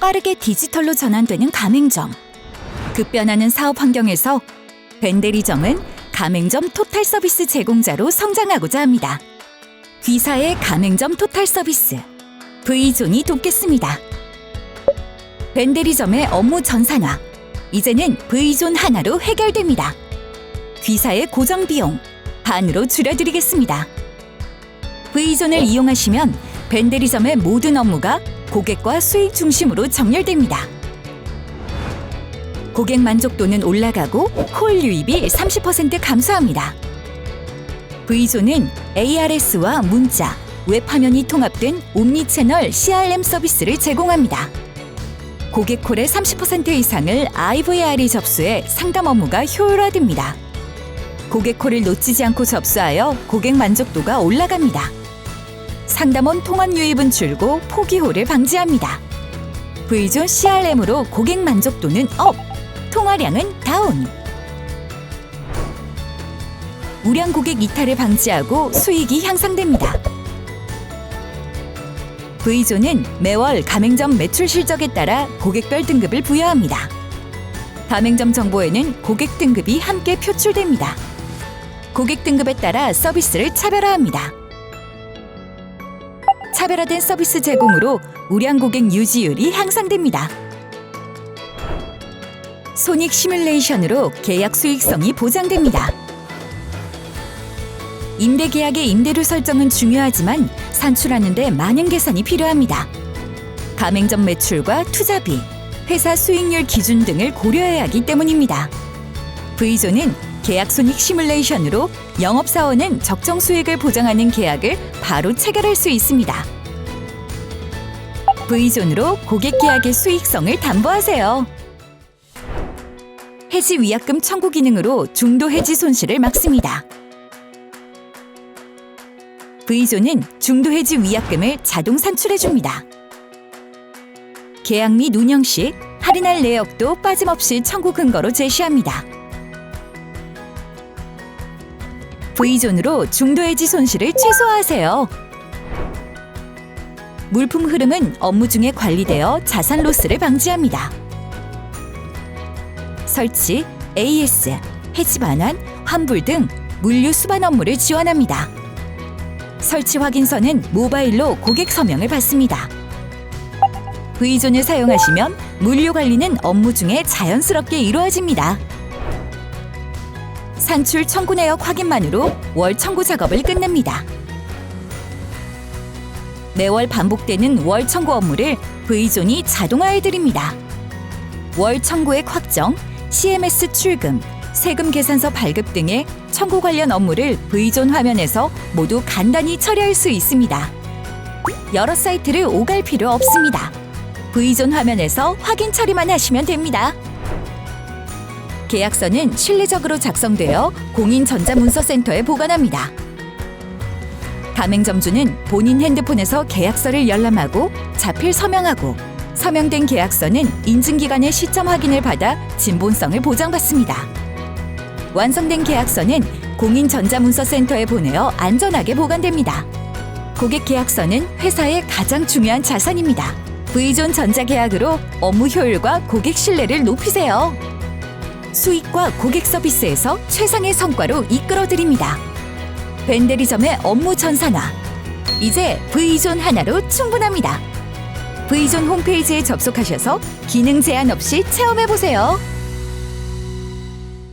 빠르게 디지털로 전환되는 가맹점. 급변하는 사업 환경에서 벤데리점은 가맹점 토탈 서비스 제공자로 성장하고자 합니다. 귀사의 가맹점 토탈 서비스 V존이 돕겠습니다. 벤데리점의 업무 전산화 이제는 V존 하나로 해결됩니다. 귀사의 고정 비용 반으로 줄여드리겠습니다. V존을 이용하시면 벤데리점의 모든 업무가 고객과 수익 중심으로 정렬됩니다. 고객 만족도는 올라가고 콜 유입이 30% 감소합니다. V존은 ARS와 문자, 웹 화면이 통합된 옴니채널 CRM 서비스를 제공합니다. 고객 콜의 30% 이상을 IVR이 접수해 상담 업무가 효율화됩니다. 고객 콜을 놓치지 않고 접수하여 고객 만족도가 올라갑니다. 상담원 통화 유입은 줄고 포기호를 방지합니다. V존 CRM으로 고객 만족도는 업, 통화량은 다운. 우량 고객 이탈을 방지하고 수익이 향상됩니다. V존은 매월 가맹점 매출 실적에 따라 고객별 등급을 부여합니다. 가맹점 정보에는 고객 등급이 함께 표출됩니다. 고객 등급에 따라 서비스를 차별화합니다. 차별화된 서비스 제공으로 우량 고객 유지율이 향상됩니다. 손익 시뮬레이션으로 계약 수익성이 보장됩니다. 임대 계약의 임대료 설정은 중요하지만 산출하는 데 많은 계산이 필요합니다. 가맹점 매출과 투자비, 회사 수익률 기준 등을 고려해야 하기 때문입니다. V존은 계약 손익 시뮬레이션으로 영업사원은 적정 수익을 보장하는 계약을 바로 체결할 수 있습니다. V존으로 고객 계약의 수익성을 담보하세요. 해지 위약금 청구 기능으로 중도 해지 손실을 막습니다. V존은 중도 해지 위약금을 자동 산출해 줍니다. 계약 및 운영 시 할인할 내역도 빠짐없이 청구 근거로 제시합니다. V존으로 중도 해지 손실을 최소화하세요. 물품 흐름은 업무 중에 관리되어 자산 로스를 방지합니다. 설치, AS, 해지 반환, 환불 등 물류 수반 업무를 지원합니다. 설치 확인서는 모바일로 고객 서명을 받습니다. V존을 사용하시면 물류 관리는 업무 중에 자연스럽게 이루어집니다. 산출 청구 내역 확인만으로 월 청구 작업을 끝냅니다. 매월 반복되는 월 청구 업무를 V존이 자동화해 드립니다. 월 청구액 확정, CMS 출금, 세금 계산서 발급 등의 청구 관련 업무를 V존 화면에서 모두 간단히 처리할 수 있습니다. 여러 사이트를 오갈 필요 없습니다. V존 화면에서 확인 처리만 하시면 됩니다. 계약서는 신뢰적으로 작성되어 공인전자문서센터에 보관합니다. 가맹점주는 본인 핸드폰에서 계약서를 열람하고 자필 서명하고 서명된 계약서는 인증기간의 시점 확인을 받아 진본성을 보장받습니다. 완성된 계약서는 공인전자문서센터에 보내어 안전하게 보관됩니다. 고객 계약서는 회사의 가장 중요한 자산입니다. V존 전자계약으로 업무 효율과 고객 신뢰를 높이세요. 수익과 고객 서비스에서 최상의 성과로 이끌어드립니다. 벤데리점의 업무 전산화. 이제 V존 하나로 충분합니다. V존 홈페이지에 접속하셔서 기능 제한 없이 체험해보세요.